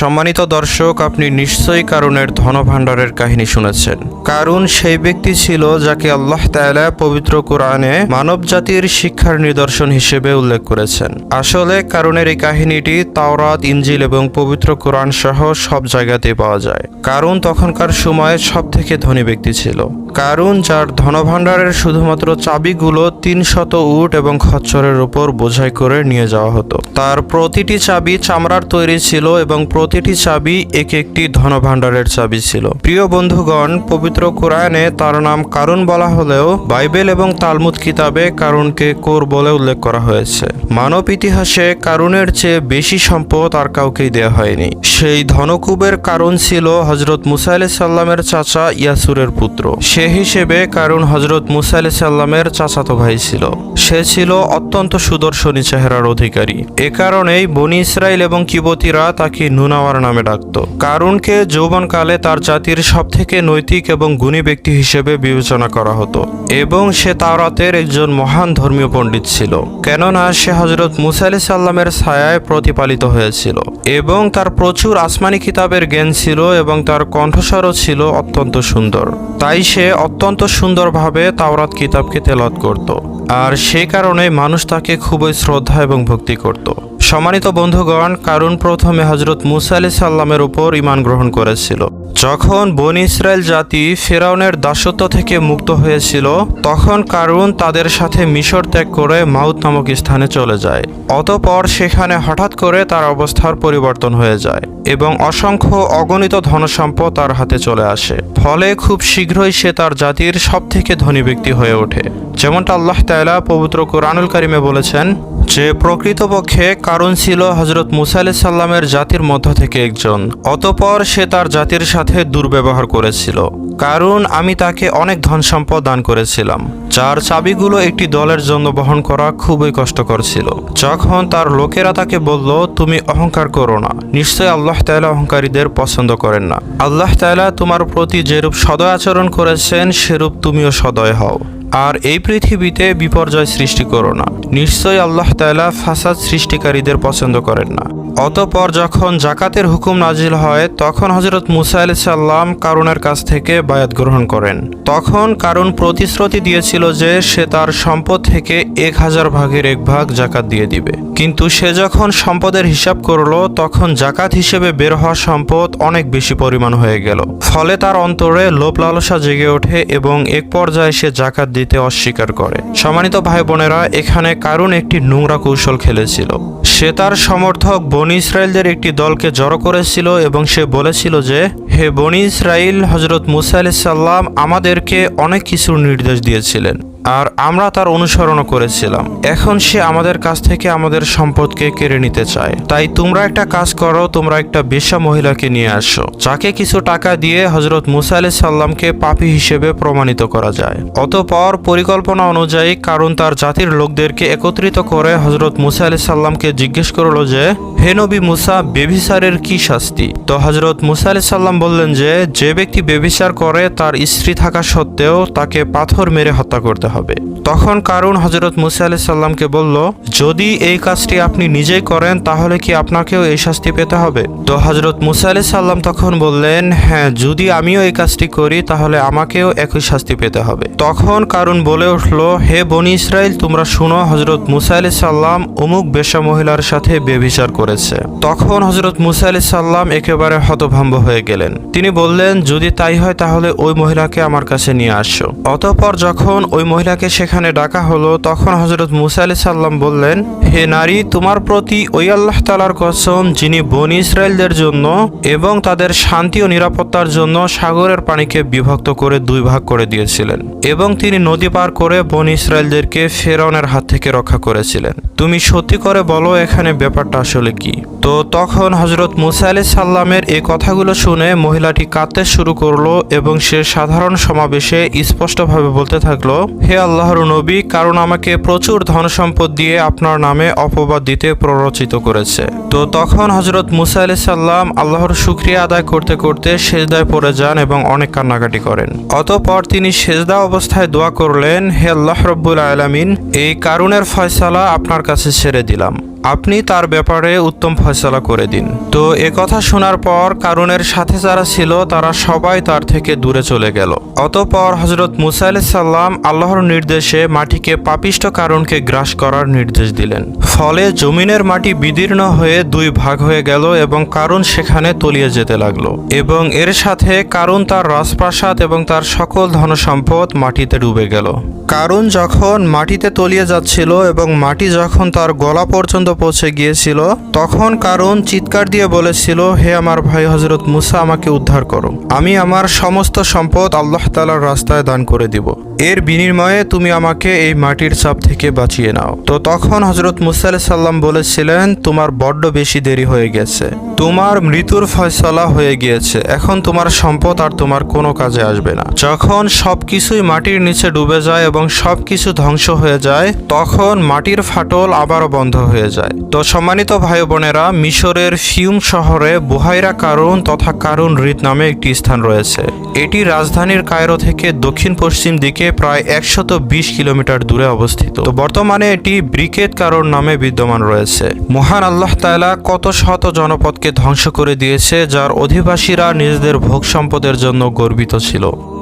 সম্মানিত দর্শক, আপনি নিশ্চয়ই কারুনের ধনভাণ্ডারের কাহিনী শুনেছেন। কারুন সেই ব্যক্তি ছিল যাকে আল্লাহ তাআলা পবিত্র কোরআনে মানব জাতির শিক্ষার নিদর্শন হিসেবে উল্লেখ করেছেন। আসলে কারুনের এই কাহিনীটি তাওরাত ইঞ্জিল এবং পবিত্র কোরআন সহ সব জায়গাতেই পাওয়া যায়। কারুন তখনকার সময়ে সব থেকে ধনী ব্যক্তি ছিল। কারুন যার ধনভাণ্ডারের শুধুমাত্র চাবিগুলো তিন শত উট এবং খচ্চরের উপর বোঝাই করে নিয়ে যাওয়া হতো। তার প্রতিটি চাবি চামড়ার তৈরি ছিল এবং প্রতিটি চাবি এক একটি ধনভাণ্ডারের চাবি ছিল। প্রিয় বন্ধুগণ, পবিত্র কোরআনে তার নাম কারুন বলা হলেও বাইবেল এবং তালমুদ কিতাবে কারুনকে কোর বলে উল্লেখ করা হয়েছে। মানব ইতিহাসে কারুনের চেয়ে বেশি সম্পদ আর কাউকেই দেয়া হয়নি। সেই ধনকুবের কারণ ছিল হজরত মুসা সাল্লামের চাচা ইয়াসুরের পুত্র। সে হিসেবে কারণ হজরত মুসা সাল্লামের চাচাতো ভাই ছিল। সে ছিল অত্যন্ত সুদর্শনী চেহারার অধিকারী। এ কারণেই বনি ইসরায়েল এবং কিবতীরা তাকে নুনাওয়ার নামে ডাকত। কারুনকে যৌবনকালে তার জাতির সবথেকে নৈতিক এবং গুণী ব্যক্তি হিসেবে বিবেচনা করা হতো এবং সে তাওরাতের একজন মহান ধর্মীয় পণ্ডিত ছিল। কেননা সে হজরত মুসা আলাইহিস সাল্লামের ছায়ায় প্রতিপালিত হয়েছিল এবং তার প্রচুর আসমানি কিতাবের জ্ঞান ছিল এবং তার কণ্ঠস্বরও ছিল অত্যন্ত সুন্দর। তাই সে অত্যন্ত সুন্দরভাবে তাওরাত কিতাবকে তেলত করত। আর সে কারণে মানুষ তাকে খুবই শ্রদ্ধা এবং ভক্তি করত। সম্মানিত বন্ধুগণ কারুন প্রথমে হজরত মুসা আলি সাল্লামের উপর ইমান গ্রহণ করেছিল। যখন বন ইসরায়েল জাতি ফেরাউনের দাসত্ব থেকে মুক্ত হয়েছিল, তখন কারুন তাদের সাথে মিশর ত্যাগ করে মাউত নামক স্থানে চলে যায়। অতপর সেখানে হঠাৎ করে তার অবস্থার পরিবর্তন হয়ে যায় এবং অসংখ্য অগণিত ধনসম্পদ তার হাতে চলে আসে। ফলে খুব শীঘ্রই সে তার জাতির সব থেকে ধনী ব্যক্তি হয়ে ওঠে। যেমনটা আল্লাহ তাআলা পবিত্র কোরআনুল কারিমে বলেছেন, যে প্রকৃতপক্ষে কারণ ছিল হজরত মুসা আলাইহিস সাল্লামের জাতির মধ্য থেকে একজন। অতপর সে তার জাতির সাথে দুর্ব্যবহার করেছিল। কারণ আমি তাকে অনেক ধন সম্পদ দান করেছিলাম, যার চাবিগুলো একটি দলের জন্য বহন করা খুবই কষ্টকর ছিল। যখন তার লোকেরা তাকে বলল, তুমি অহংকার করো না নিশ্চয় আল্লাহ তাআলা অহংকারীদের পছন্দ করেন না। আল্লাহ তাআলা তোমার প্রতি যেরূপ সদয় আচরণ করেছেন, সেরূপ তুমিও সদয় হও। আর এই পৃথিবীতে বিপর্যয় সৃষ্টি করো না। নিশ্চয়ই আল্লাহ তালা ফাসাদ সৃষ্টিকারীদের পছন্দ করেন না। অতপর যখন জাকাতের হুকুম নাজিল হয়, তখন হজরত মুসা আলি সাল্লাম কারুনের কাছ থেকে বায়াত গ্রহণ করেন। তখন কারুন প্রতিশ্রুতি দিয়েছিল যে, সে তার সম্পদ থেকে এক হাজার ভাগের এক ভাগ জাকাত দিয়ে দিবে। কিন্তু সে যখন সম্পদের হিসাব করল, তখন জাকাত হিসেবে বের হওয়া সম্পদ অনেক বেশি পরিমাণ হয়ে গেল। ফলে তার অন্তরে লোভ লালসা জেগে ওঠে এবং এক পর্যায়ে সে জাকাত দিতে অস্বীকার করে। সম্মানিত ভাই বোনেরা এখানে কারুন একটি নোংরা কৌশল খেলেছিল। সে তার সমর্থক বনি ইসরায়েলদের একটি দলকে জড়ো করেছিল এবং সে বলেছিল যে, হে বনি ইসরায়েল হজরত মুসা আলাইহিস সাল্লাম আমাদেরকে অনেক কিছুর নির্দেশ দিয়েছিলেন আর আমরা তার অনুসরণও করেছিলাম। এখন সে আমাদের কাছ থেকে আমাদের সম্পদকে কেড়ে নিতে চায়। তাই তোমরা একটা কাজ করো, তোমরা একটা বেশ্যা মহিলাকে নিয়ে আসো, যাকে কিছু টাকা দিয়ে হজরত মুসা আলি সাল্লামকে পাপী হিসেবে প্রমাণিত করা যায়। অতপর পরিকল্পনা অনুযায়ী কারণ তার জাতির লোকদেরকে একত্রিত করে হজরত মুসা আলি সাল্লামকে জিজ্ঞেস করল যে হে নবী মুসা বেভিসারের কি শাস্তি? তো হজরত মুসা আলি সাল্লাম বললেন যে যে ব্যক্তি বেভিসার করে, তার স্ত্রী থাকা সত্ত্বেও তাকে পাথর মেরে হত্যা করতে হবে। তখন কারণ হজরত মুসা আলি সাল্লামকে বলল, যদি এই কাজটি আপনি নিজেই করেন, তাহলে কি আপনাকেও এই শাস্তি পেতে হবে? তো হজরত মুসা আলি সাল্লাম তখন বললেন হ্যাঁ যদি আমিও এই কাজটি করি, তাহলে আমাকেও একই শাস্তি পেতে হবে। তখন কারণ বলে উঠল, হে বনি ইসরায়েল তোমরা শুনো হজরত মুসা আলি সাল্লাম অমুক বেশা মহিলার সাথে বেবিচার করেছে তখন হজরত মুসা আলি সাল্লাম একেবারে হতভম্ব হয়ে গেলেন। তিনি বললেন, যদি তাই হয় তাহলে ওই মহিলাকে আমার কাছে নিয়ে আসো। অতঃপর যখন ওই মহিলাকে সেখানে ডাকা হলো, তখন হজরত মুসা আলি সাল্লাম বললেন, হে নারী, তোমার প্রতি ওই আল্লাহ তালার কসম, যিনি বনি ইসরায়েলদের জন্য এবং তাদের শান্তি ও নিরাপত্তার জন্য সাগরের পানিকে বিভক্ত করে দুই ভাগ করে দিয়েছিলেন এবং তিনি নদী পার করে বনি ইসরায়েলদেরকে ফেরাউনের হাত থেকে রক্ষা করেছিলেন। তুমি সত্যি করে বলো, এখানে ব্যাপারটা আসলে কি? তো তখন হজরত মুসা আলি সাল্লামের এই কথাগুলো শুনে মহিলাটি কাঁদতে শুরু করল এবং সে সাধারণ সমাবেশে স্পষ্টভাবে বলতে থাকল, হে আল্লাহর নবী, কারণ আমাকে প্রচুর ধন সম্পদ দিয়ে আপনার নামে অপবাদ দিতে প্ররোচিত করেছে। তো তখন হজরত মুসা আলি সাল্লাম আল্লাহর শুক্রিয়া আদায় করতে করতে সেজদায় পড়ে যান এবং অনেক কান্নাকাটি করেন। অতপর তিনি সেজদা অবস্থায় দোয়া করলেন, হে আল্লাহ রব্বুল আলামিন, এই কারুনের ফয়সালা আপনার কাছে ছেড়ে দিলাম। আপনি তার ব্যাপারে উত্তম ফয়সলা করে দিন। তো কথা শোনার পর কারুনের সাথে যারা ছিল, তারা সবাই তার থেকে দূরে চলে গেল। অতপর হজরত মুসা সাল্লাম আল্লাহর নির্দেশে মাটিকে পাপিষ্ট কারণকে গ্রাস করার নির্দেশ দিলেন। ফলে জমিনের মাটি বিদীর্ণ হয়ে দুই ভাগ হয়ে গেল এবং কারণ সেখানে তলিয়ে যেতে লাগল। এবং এর সাথে কারণ তার রাজপ্রাসাদ এবং তার সকল ধনসম্পদ মাটিতে ডুবে গেল। কারুন যখন মাটিতে তলিয়ে যাচ্ছিল এবং মাটি যখন তার গলা পর্যন্ত পৌঁছে গিয়েছিল, তখন কারণ চিৎকার দিয়ে বলেছিল, হে আমার ভাই হজরত মুসা, আমাকে উদ্ধার করো। আমি আমার সমস্ত সম্পদ আল্লাহ তালার রাস্তায় দান করে দিব। এর বিনিময়ে তুমি আমাকে এই মাটির চাপ থেকে বাঁচিয়ে নাও। তো তখন হজরত মুসা সাল্লাম বলেছিলেন, তোমার বড্ড বেশি দেরি হয়ে গেছে। তোমার মৃত্যুর ফয়সলা হয়ে গিয়েছে। এখন তোমার সম্পদ আর তোমার কোনো কাজে আসবে না। যখন সবকিছুই মাটির নিচে ডুবে যায় এবং সবকিছু ধ্বংস হয়ে যায়, তখন মাটির ফাটল আবারও বন্ধ হয়ে যায়। তো সম্মানিত ভাই বোনেরা মিশরের ফিউম শহরে বুহাইরা কারুন তথা কারুন হৃদ নামে একটি স্থান রয়েছে। এটি রাজধানীর কায়রো থেকে দক্ষিণ পশ্চিম দিকে প্রায় একশত বিশ কিলোমিটার দূরে অবস্থিত। তো বর্তমানে এটি ব্রিকেট কারোর নামে বিদ্যমান রয়েছে। মহান আল্লাহ তাআলা কত শত জনপদকে ধ্বংস করে দিয়েছে, যার অধিবাসীরা নিজেদের ভোগ সম্পদের জন্য গর্বিত ছিল।